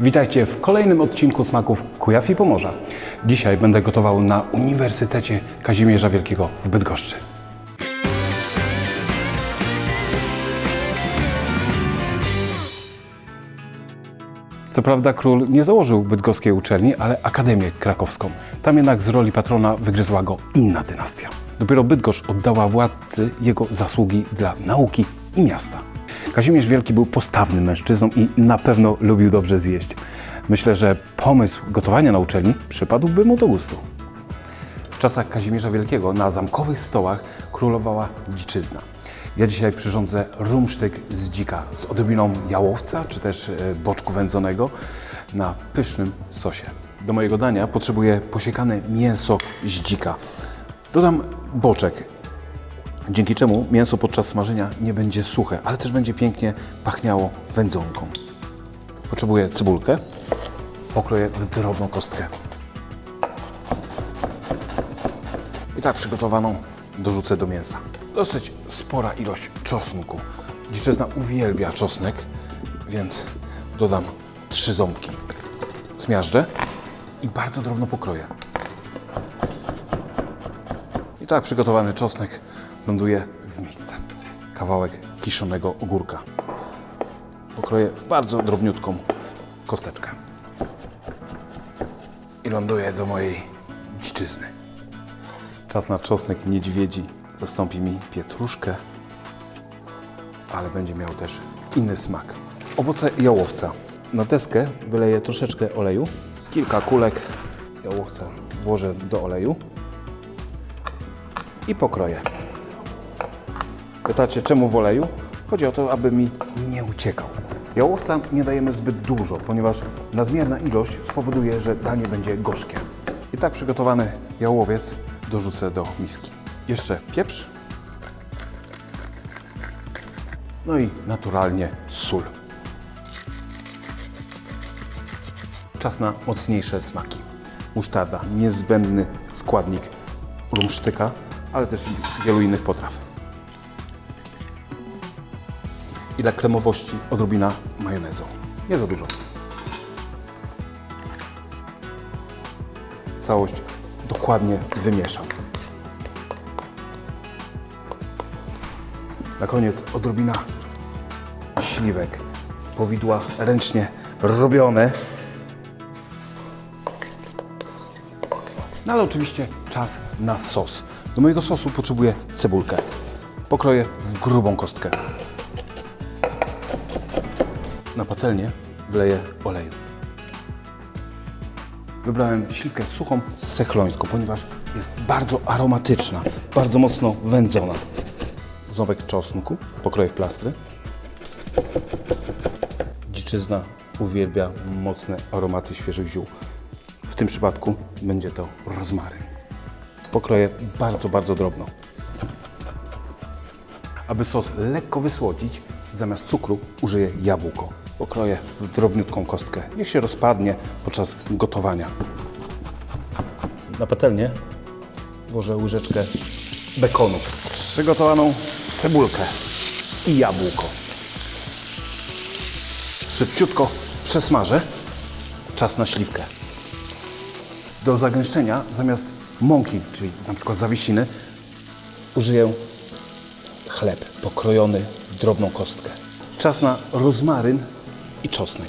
Witajcie w kolejnym odcinku Smaków Kujaw i Pomorza. Dzisiaj będę gotował na Uniwersytecie Kazimierza Wielkiego w Bydgoszczy. Co prawda król nie założył bydgoskiej uczelni, ale Akademię Krakowską. Tam jednak z roli patrona wygryzła go inna dynastia. Dopiero Bydgoszcz oddała władcy jego zasługi dla nauki i miasta. Kazimierz Wielki był postawnym mężczyzną i na pewno lubił dobrze zjeść. Myślę, że pomysł gotowania na uczelni przypadłby mu do gustu. W czasach Kazimierza Wielkiego na zamkowych stołach królowała dziczyzna. Ja dzisiaj przyrządzę rumsztyk z dzika z odrobiną jałowca czy też e, boczku wędzonego na pysznym sosie. Do mojego dania potrzebuję posiekane mięso z dzika. Dodam boczek, dzięki czemu mięso podczas smażenia nie będzie suche, ale też będzie pięknie pachniało wędzonką. Potrzebuję cebulkę, pokroję w drobną kostkę. I tak przygotowaną dorzucę do mięsa. Dosyć spora ilość czosnku. Dziczyzna uwielbia czosnek, więc dodam trzy ząbki. Zmiażdżę i bardzo drobno pokroję. I tak przygotowany czosnek ląduje w misce. Kawałek kiszonego ogórka. Pokroję w bardzo drobniutką kosteczkę. I ląduje do mojej dziczyzny. Czas na czosnek niedźwiedzi zastąpi mi pietruszkę, ale będzie miał też inny smak. Owoce jałowca. Na deskę wyleję troszeczkę oleju, kilka kulek jałowca włożę do oleju i pokroję. Pytacie, czemu w oleju? Chodzi o to, aby mi nie uciekał. Jałowca nie dajemy zbyt dużo, ponieważ nadmierna ilość spowoduje, że danie będzie gorzkie. I tak przygotowany jałowiec dorzucę do miski. Jeszcze pieprz. No i naturalnie sól. Czas na mocniejsze smaki. Musztarda, niezbędny składnik rumsztyka, ale też wielu innych potraw. I dla kremowości odrobina majonezu. Nie za dużo. Całość dokładnie wymieszam. Na koniec odrobina śliwek, powidła ręcznie robione. No ale oczywiście czas na sos. Do mojego sosu potrzebuję cebulkę. Pokroję w grubą kostkę. Na patelnię wleję oleju. Wybrałem śliwkę suchą z sechlońską, ponieważ jest bardzo aromatyczna, bardzo mocno wędzona. Ząbek czosnku pokroję w plastry. Dziczyzna uwielbia mocne aromaty świeżych ziół. W tym przypadku będzie to rozmaryn. Pokroję bardzo, bardzo drobno. Aby sos lekko wysłodzić, zamiast cukru użyję jabłko. Pokroję w drobniutką kostkę. Niech się rozpadnie podczas gotowania. Na patelnię włożę łyżeczkę bekonu. Przygotowaną cebulkę i jabłko. Szybciutko przesmażę. Czas na śliwkę. Do zagęszczenia zamiast mąki, czyli na przykład zawiesiny, użyję chleb pokrojony w drobną kostkę. Czas na rozmaryn i czosnek.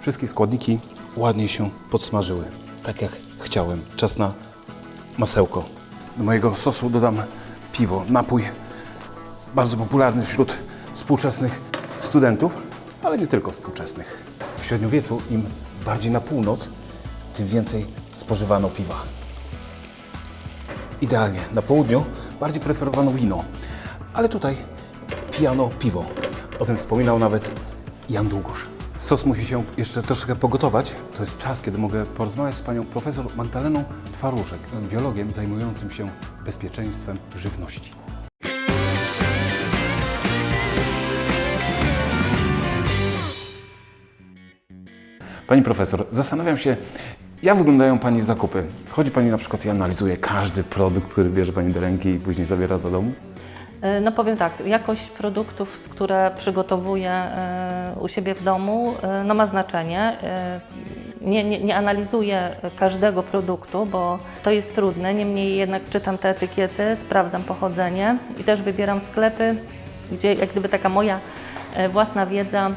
Wszystkie składniki ładnie się podsmażyły, tak jak chciałem. Czas na masełko. Do mojego sosu dodam piwo, napój bardzo popularny wśród współczesnych studentów, ale nie tylko współczesnych. W średniowieczu im bardziej na północ, tym więcej spożywano piwa. Idealnie. Na południu bardziej preferowano wino, ale tutaj pijano piwo. O tym wspominał nawet Jan Długosz. Sos musi się jeszcze troszkę pogotować. To jest czas, kiedy mogę porozmawiać z panią profesor Magdaleną Twaruszek, biologiem zajmującym się bezpieczeństwem żywności. Pani profesor, zastanawiam się, jak wyglądają Pani zakupy? Chodzi Pani na przykład i analizuje każdy produkt, który bierze Pani do ręki i później zabiera do domu? E, No powiem tak, jakość produktów, które przygotowuję e, u siebie w domu, e, no ma znaczenie. Nie, nie, nie analizuję każdego produktu, bo to jest trudne, niemniej jednak czytam te etykiety, sprawdzam pochodzenie i też wybieram sklepy, gdzie jak gdyby taka moja własna wiedza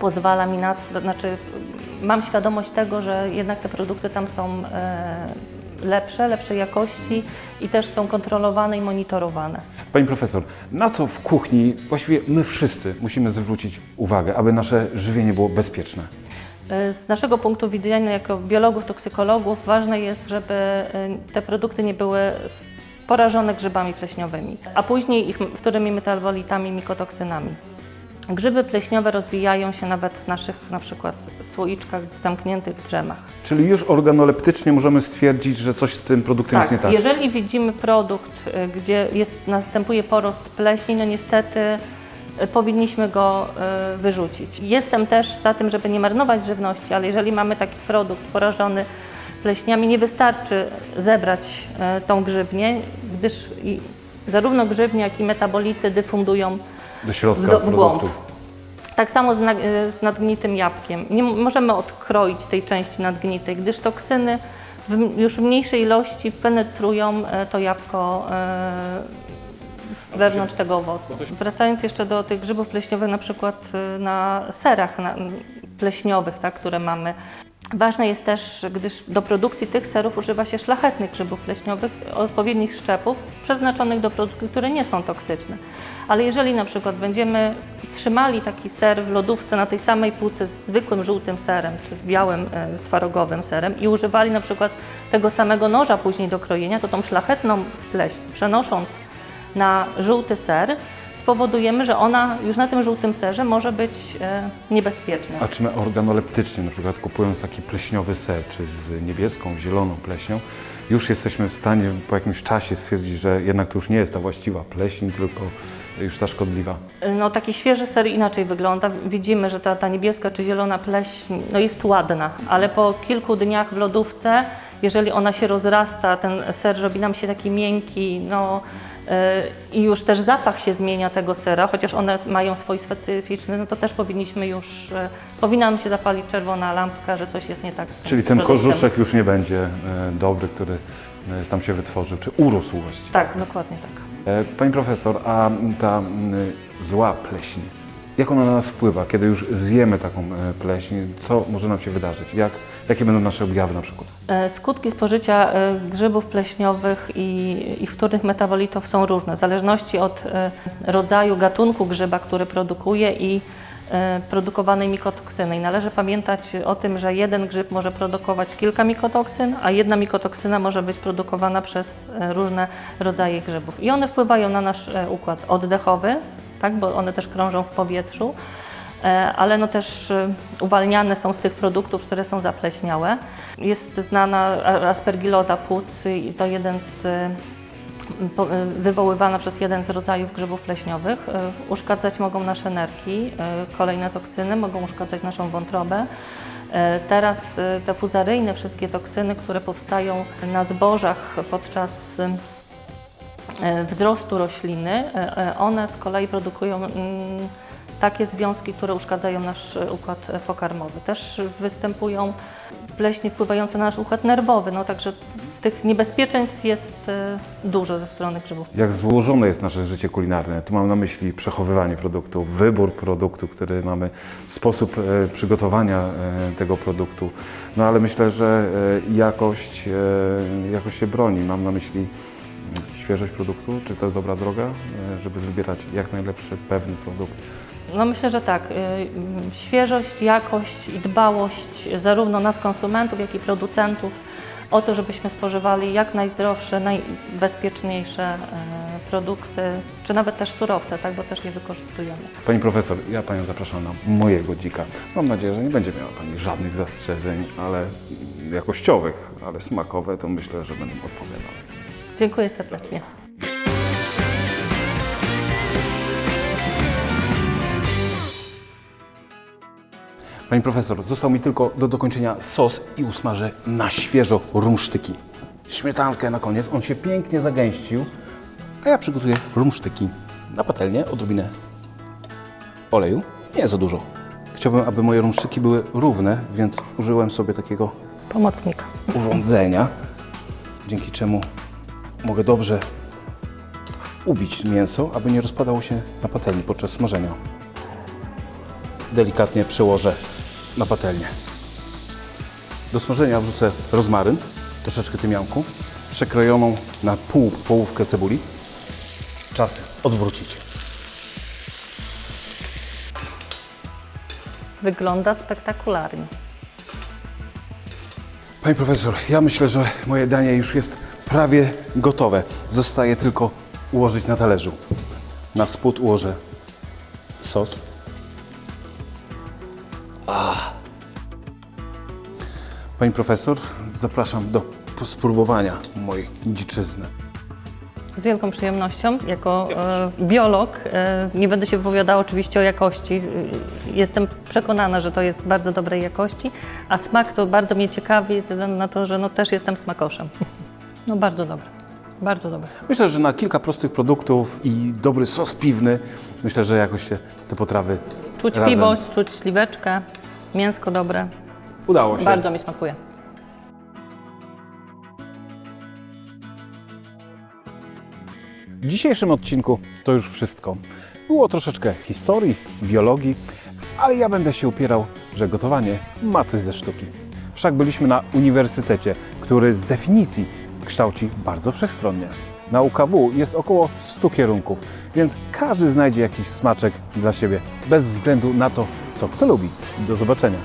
pozwala mi na, to znaczy mam świadomość tego, że jednak te produkty tam są lepsze, lepszej jakości i też są kontrolowane i monitorowane. Pani profesor, na co w kuchni właściwie my wszyscy musimy zwrócić uwagę, aby nasze żywienie było bezpieczne? Y, Z naszego punktu widzenia, jako biologów, toksykologów, ważne jest, żeby y, te produkty nie były porażone grzybami pleśniowymi, a później ich wtórymi metabolitami, mikotoksynami. Grzyby pleśniowe rozwijają się nawet w naszych na przykład słoiczkach zamkniętych w drzemach. Czyli już organoleptycznie możemy stwierdzić, że coś z tym produktem jest nie tak. jeżeli widzimy produkt, y, gdzie jest, następuje porost pleśni, no niestety y, powinniśmy go y, wyrzucić. Jestem też za tym, żeby nie marnować żywności, ale jeżeli mamy taki produkt porażony pleśniami, nie wystarczy zebrać tą grzybnię, gdyż zarówno grzybnie, jak i metabolity dyfundują Do środka w do- w głąb. tak samo z, na, z nadgnitym jabłkiem. Nie możemy odkroić tej części nadgnitej, gdyż toksyny w, już w mniejszej ilości penetrują e, to jabłko e, wewnątrz tego owocu. Wracając jeszcze do tych grzybów pleśniowych, na przykład e, na serach na, pleśniowych, tak, które mamy. Ważne jest też, gdyż do produkcji tych serów używa się szlachetnych grzybów pleśniowych, odpowiednich szczepów przeznaczonych do produktów, które nie są toksyczne. Ale jeżeli na przykład będziemy trzymali taki ser w lodówce na tej samej półce z zwykłym żółtym serem, czy białym e, twarogowym serem i używali na przykład tego samego noża później do krojenia, to tą szlachetną pleśń przenosząc na żółty ser, spowodujemy, że ona już na tym żółtym serze może być e, niebezpieczna. A czy my organoleptycznie, na przykład kupując taki pleśniowy ser, czy z niebieską, zieloną pleśnią, już jesteśmy w stanie po jakimś czasie stwierdzić, że jednak to już nie jest ta właściwa pleśń, tylko już ta szkodliwa. No, taki świeży ser inaczej wygląda. Widzimy, że ta, ta niebieska czy zielona pleśń no, jest ładna, ale po kilku dniach w lodówce, jeżeli ona się rozrasta, ten ser robi nam się taki miękki, no i już też zapach się zmienia tego sera, chociaż one mają swój specyficzny, no to też powinniśmy już, yy, powinna nam się zapalić czerwona lampka, że coś jest nie tak z Czyli ten produktem. korzuszek już nie będzie e, dobry, który e, tam się wytworzył, czy urósł właściwie. Tak, dokładnie tak. E, Pani profesor, a ta zła pleśń, jak ona na nas wpływa, kiedy już zjemy taką e, pleśń? Co może nam się wydarzyć? Jak, jakie będą nasze objawy na przykład? E, Skutki spożycia e, grzybów pleśniowych i ich wtórnych metabolitów są różne, w zależności od e, rodzaju, gatunku grzyba, który produkuje i produkowanej mikotoksyny. I należy pamiętać o tym, że jeden grzyb może produkować kilka mikotoksyn, a jedna mikotoksyna może być produkowana przez różne rodzaje grzybów. I one wpływają na nasz układ oddechowy, tak, bo one też krążą w powietrzu ale no też e, uwalniane są z tych produktów, które są zapleśniałe. Jest znana a- aspergilloza płuc i to jeden z e, e, wywoływana przez jeden z rodzajów grzybów pleśniowych. E, Uszkadzać mogą nasze nerki, e, kolejne toksyny mogą uszkadzać naszą wątrobę. E, Teraz e, te fuzaryjne wszystkie toksyny, które powstają na zbożach podczas e, wzrostu rośliny, e, e, one z kolei produkują mm, takie związki, które uszkadzają nasz e, układ e, pokarmowy. Też występują pleśnie wpływające na nasz układ nerwowy, no także tych niebezpieczeństw jest e, dużo ze strony grzybów. Jak złożone jest nasze życie kulinarne? Tu mam na myśli przechowywanie produktu, wybór produktu, który mamy, sposób przygotowania tego produktu. No ale myślę, że jakość, jakość się broni. Mam na myśli mm, świeżość produktu. Czy to jest dobra droga, żeby wybierać jak najlepszy, pewny produkt? No myślę, że tak. y, Świeżość, jakość i dbałość zarówno nas konsumentów, jak i producentów o to, żebyśmy spożywali jak najzdrowsze, najbezpieczniejsze e, produkty, czy nawet też surowce, tak, bo też je wykorzystujemy. Pani profesor, ja Panią zapraszam na mojego dzika. Mam nadzieję, że nie będzie miała Pani żadnych zastrzeżeń, ale jakościowych, ale smakowe, to myślę, że będą odpowiadały. Dziękuję serdecznie. Pani profesor, został mi tylko do dokończenia sos i usmażę na świeżo rumsztyki. Śmietankę na koniec, on się pięknie zagęścił, A ja przygotuję rumsztyki na patelnię, odrobinę oleju, nie za dużo. Chciałbym, aby moje rumsztyki były równe, więc użyłem sobie takiego Pomocnika. urządzenia, dzięki czemu mogę dobrze ubić mięso, aby nie rozpadało się na patelni podczas smażenia. Delikatnie przełożę na patelnię. Do smażenia wrzucę rozmaryn, troszeczkę tymianku, przekrojoną na pół połówkę cebuli. Czas odwrócić. Wygląda spektakularnie. Pani profesor, ja myślę, że moje danie już jest prawie gotowe. Zostaje tylko ułożyć na talerzu. Na spód ułożę sos. Pani profesor, zapraszam do spróbowania mojej dziczyzny. Z wielką przyjemnością. Jako e, biolog e, nie będę się wypowiadała oczywiście o jakości. Jestem przekonana, że to jest bardzo dobrej jakości, a smak to bardzo mnie ciekawi ze względu na to, że no, też jestem smakoszem. No bardzo dobre. Bardzo dobre. Myślę, że na kilka prostych produktów i dobry sos piwny, myślę, że jakoś się te potrawy Czuć razem piwo, czuć śliweczkę, mięsko dobre. Udało się. Bardzo mi smakuje. W dzisiejszym odcinku to już wszystko. Było troszeczkę historii, biologii, ale ja będę się upierał, że gotowanie ma coś ze sztuki. Wszak byliśmy na uniwersytecie, który z definicji kształci bardzo wszechstronnie. Na UKW jest około 100 kierunków, więc każdy znajdzie jakiś smaczek dla siebie, bez względu na to, co kto lubi. Do zobaczenia.